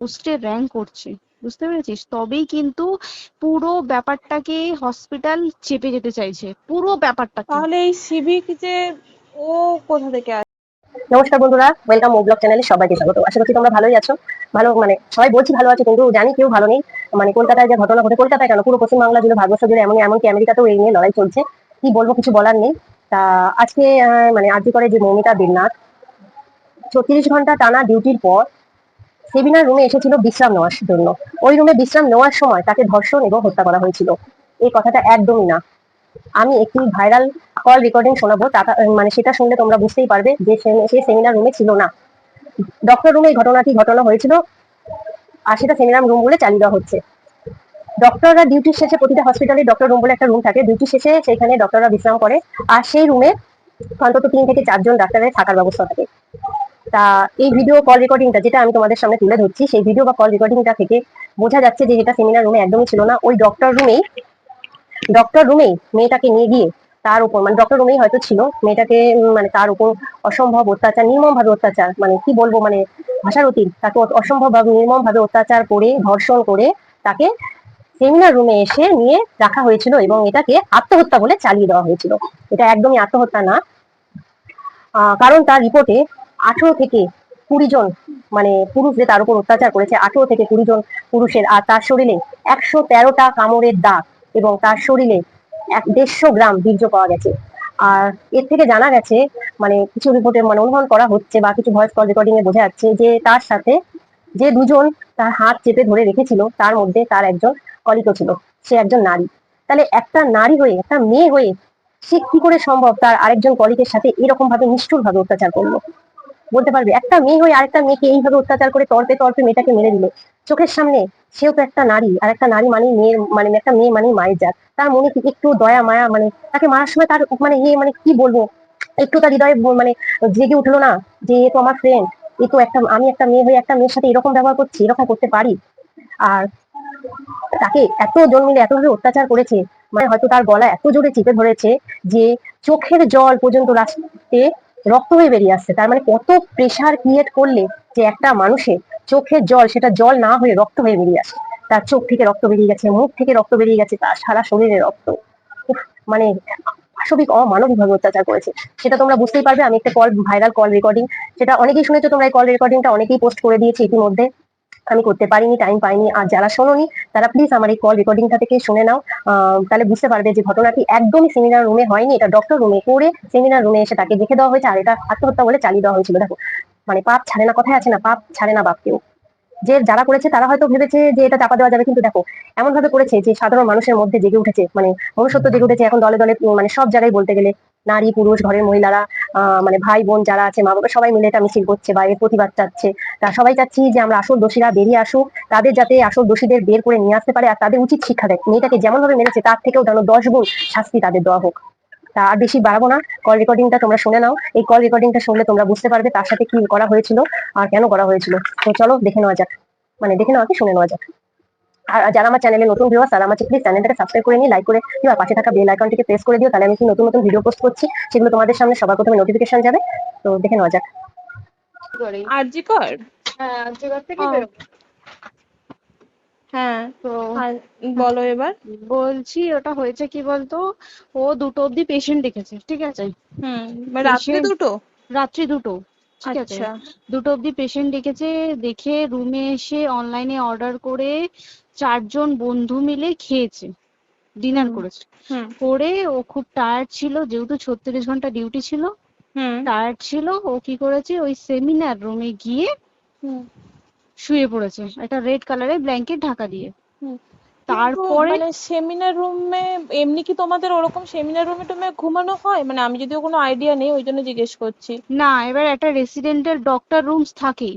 পোস্টে র্যাঙ্ক করছে বুঝতে পেরেছিস? তবেই কিন্তু পুরো ব্যাপারটাকে হসপিটাল চেপে যেতে চাইছে পুরো ব্যাপারটা তাহলে এই সিভিক যে ও কোথা থেকে আসে? নমস্কার বন্ধুরা ওয়েলকাম ও ব্লগ চ্যানেলে সবাইকে স্বাগত। আশা করছি তোমরা ভালোই আছো। ভালো মানে সবাই বলছি ভালো আছে কিন্তু জানি কেউ ভালো নেই। মানে কলকাতায় যে ঘটনা ঘটে কলকাতায় কেন? পুরো পশ্চিমবাংলা জুড়ে ভারতবর্ষ জুড়ে এমন এমনকি আমেরিকাতেও এই নিয়ে লড়াই চলছে। কি বলব কিছু বলার নেই। তা আজকে আহ, মানে আজকে করে যে মৌমিতা দেবনাথ ছত্রিশ ঘণ্টা টানা ডিউটির পর সেমিনার রুমে এসেছিল বিশ্রাম নেওয়ার জন্য। ওই রুমে বিশ্রাম নেওয়ার সময় তাকে ধর্ষণ এবং হত্যা করা হয়েছিল। এই কথাটা একদমই না। আমি একটি ভাইরাল কল রেকর্ডিং শোনাবো টাকা মানে সেটা শুনলে তোমরা বুঝতেই পারবে যে সে- সেমিনার রুমে ছিল না। ডক্টর রুমে এই ঘটনাটি ঘটনা হয়েছিল? আর সেটা সেমিনার রুম বলে চালিয়ে দেওয়া হচ্ছে। ডক্টররা ডিউটি শেষে প্রতিটা হসপিটালে ডক্টর রুম বলে একটা রুম থাকে। ডিউটি শেষে সেখানে ডক্টররা বিশ্রাম করে। আর সেই রুমে অন্তত তিন থেকে চারজন ডাক্তারের থাকার ব্যবস্থা থাকে। তা এই ভিডিও কল রেকর্ডিংটা যেটা আমি তোমাদের সামনে তুলে ধরছি, সেই ভিডিও বা কল রেকর্ডিংটা থেকে বোঝা যাচ্ছে যে এটা সেমিনার রুমে একদমই ছিল না। ওই ডক্টর রুমেই ডক্টর রুমেই মেয়েটাকে নিয়ে গিয়ে তার উপর মানে ডক্টর রুমেই হয়তো ছিল, মেয়েটাকে মানে তার উপর অসম্ভব অত্যাচার নির্মম ভাবে অত্যাচার মানে কি বলব মানে ভাষার অতীত তাকে অসম্ভব ভাবে নির্মম ভাবে অত্যাচার করে, ধর্ষণ করে তাকে সেমিনার রুমে এসে নিয়ে রাখা হয়েছিল এবং এটাকে আত্মহত্যা বলে চালিয়ে দেওয়া হয়েছিল। এটা একদমই আত্মহত্যা না। কারণ তার রিপোর্টে আঠেরো থেকে কুড়ি জন মানে পুরুষ যে তার উপর অত্যাচার করেছে, আঠেরো থেকে কুড়ি জন পুরুষের, আর তার শরীরে একশো তেরোটা কামড়ের দাগ এবং তার শরীরে এক দেড়শো গ্রাম বীর্য পাওয়া গেছে। আর এর থেকে জানা গেছে মানে কিছু রিপোর্টে মানে অনুমান করা হচ্ছে বা কিছু ভয়েস কল রেকর্ডিং এ বোঝা যাচ্ছে যে তার সাথে যে দুজন তার হাত চেপে ধরে রেখেছিল, তার মধ্যে তার একজন কলিত ছিল, সে একজন নারী। তাহলে একটা নারী হয়ে, একটা মেয়ে হয়ে সে কি করে সম্ভব তার আরেকজন কলিকের সাথে এরকম ভাবে নিষ্ঠুর ভাবে অত্যাচার করল? বলতে পারবে। একটা মেয়ে হয়ে আরেকটা মেয়েকে এইভাবে অত্যাচার করে তর্পে তর্পে মেয়েটাকে মেরে দিল। চোখের সামনে সেও তো একটা নারী, আর একটা নারী মানে মেয়ের মানে একটা মেয়ে মানে মায়ের জাত। তার মনে কি একটু দয়া, মায়া মানে তাকে মারার সময় তার মানে ইয়ে মানে কি বলব? একটু তার হৃদয়ে মানে জেগে উঠল না যে এ তো আমার ফ্রেন্ড এ তো একটা, আমি একটা মেয়ে হয়ে একটা মেয়ের সাথে এরকম ব্যবহার করছি, এরকম করতে পারি? আর তাকে এত জন মিলে এতভাবে অত্যাচার করেছে মানে হয়তো তার গলা এত জোরে চিপে ধরেছে যে চোখের জল পর্যন্ত রাস্তে রক্ত হয়ে বেরিয়ে আসছে। তার মানে কত প্রেশার ক্রিয়েট করলে যে একটা মানুষের চোখের জল, সেটা জল না হয়ে রক্ত হয়ে বেরিয়ে আসে। তার চোখ থেকে রক্ত বেরিয়ে গেছে, মুখ থেকে রক্ত বেরিয়ে গেছে, তার সারা শরীরে রক্ত। মানে পাশবিক অমানবিক ভাবে অত্যাচার করেছে। সেটা তোমরা বুঝতেই পারবে, আমি একটা কল ভাইরাল কল রেকর্ডিং সেটা অনেকেই শুনেছো, তোমরা এই কল রেকর্ডিংটা অনেকেই পোস্ট করে দিয়েছে ইতিমধ্যে। আমি করতে পারিনি টাইম পাইনি, আর যারা শোনোনি, তারা প্লিজ আমার এই কল রেকর্ডিংটা থেকে শুনে নাও। তাহলে বুঝতে পারবে যে ঘটনাটি একদমই সেমিনার রুমে হয়নি, এটা ডক্টর রুমে করে সেমিনার রুমে এসে তাকে দেখে দেওয়া হয়েছে, আর এটা আত্মহত্যা বলে চালিয়ে দেওয়া হয়েছিল। দেখো মানে পাপ ছাড়ে না, কথায় আছে না, পাপ ছাড়ে না বাপকেও। যে যারা করেছে, তারা হয়তো ভেবেছে যে এটা চাপা দেওয়া যাবে, কিন্তু দেখো এমন ভাবে করেছে যে সাধারণ মানুষের মধ্যে জেগে উঠেছে মানে মনুষ্যত্ব জেগে উঠেছে, এখন দলে দলে মানে সব জায়গায় বলতে গেলে নারী, পুরুষ, ঘরের মহিলারা মানে ভাই, বোন যারা আছে মা বাবা সবাই মিলে এটা মিছিল করছে বা এর প্রতিবাদ চাচ্ছে। তা সবাই চাচ্ছি যে আমরা আসল দোষীরা বেরিয়ে আসুক, তাদের যাতে আসল দোষীদের বের করে নিয়ে আসতে পারে আর তাদের উচিত শিক্ষা দেয়। মেয়েটাকে যেমন ভাবে মেরেছে, তার থেকেও যেন দশ গুণ শাস্তি তাদের দেওয়া হোক। তা আর বেশি বাড়াবো না কল রেকর্ডিংটা তোমরা শুনে নাও। এই কল রেকর্ডিংটা শুনলে তোমরা বুঝতে পারবে তার সাথে কি করা হয়েছিল আর কেন করা হয়েছিল। তো চলো দেখে নেওয়া যাক মানে দেখে নেওয়া কি, শুনে নেওয়া যাক। আর যারা আমার চ্যানেলে নতুন ভিউয়ার্স তারা আমার প্লিজ চ্যানেলটাকে সাবস্ক্রাইব করে নিয়ে লাইক করে দিও আর পাশে থাকা বেল আইকনটিকে প্রেস করে দিও তাহলে আমি কি নতুন নতুন ভিডিও পোস্ট করছি। সেগুলো তোমাদের সামনে সবার প্রথমে নোটিফিকেশন যাবে। তো দেখে নেওয়া যাক। করে। আরজি কর হ্যাঁ জোগাড় থেকে হ্যাঁ তো বলো এবার। বলছি ওটা হয়েছে কি বলতো? ও দুটো অব্দি পেশেন্ট দেখেছে ঠিক আছে? হুম মানে রাত্রে দুটো? রাত্রি দুটো ঠিক আছে? আচ্ছা। দুটো অব্দি পেশেন্ট ডেকেছে দেখে রুমে এসে অনলাইনে অর্ডার করে চারজন বন্ধু মিলে খেয়েছে ডিনার করেছে। করে ও খুব টায়ার্ড ছিল যেহেতু ছত্রিশ ঘণ্টা ডিউটি ছিল টায়ার্ড ছিল ও কি করেছে ওই সেমিনার রুমে গিয়ে শুয়ে পড়েছে একটা রেড কালারের ব্ল্যাঙ্কেট ঢাকা দিয়ে। তারপরে মানে সেমিনার রুমে এমনি কি তোমাদের ওরকম সেমিনার রুমে টুমে ঘুমানো হয়? মানে আমি যদিও কোনো আইডিয়া নেই ওই জন্য জিজ্ঞেস করছি। না এবার একটা রেসিডেন্টাল ডক্টর রুমস থাকেই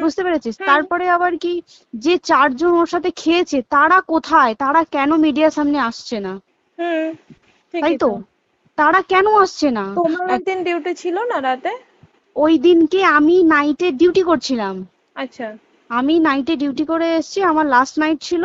বুঝতে পেরেছিস? তারপরে আবার কি যে চারজন ওর সাথে খেয়েছে তারা কোথায়? তারা কেন মিডিয়ার সামনে আসছে না? তাই তো? তারা কেন আসছে না? তোমার ওই ডিউটি ছিল না রাতে? ওই দিনকে আমি নাইটে ডিউটি করছিলাম। আচ্ছা। আমি নাইটে ডিউটি করে এসেছি আমার লাস্ট নাইট ছিল।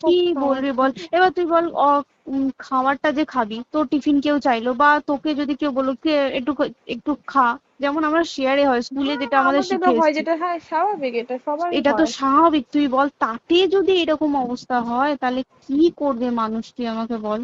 কি। বলবি বল এবার তুই বল খাবারটা যে খাবি তোর টিফিন কেউ চাইলো বা তোকে যদি কেউ বলল কে একটু একটু খা যেমন আমরা শেয়ারে হয় স্কুলে হ্যাঁ, যেটা আমাদের শিখে হয়। যেটা হ্যাঁ স্বাভাবিক এটা সবার এটা তো স্বাভাবিক তুই বল তাতে যদি এরকম অবস্থা হয় তাহলে কি করবে মানুষ তুই আমাকে বল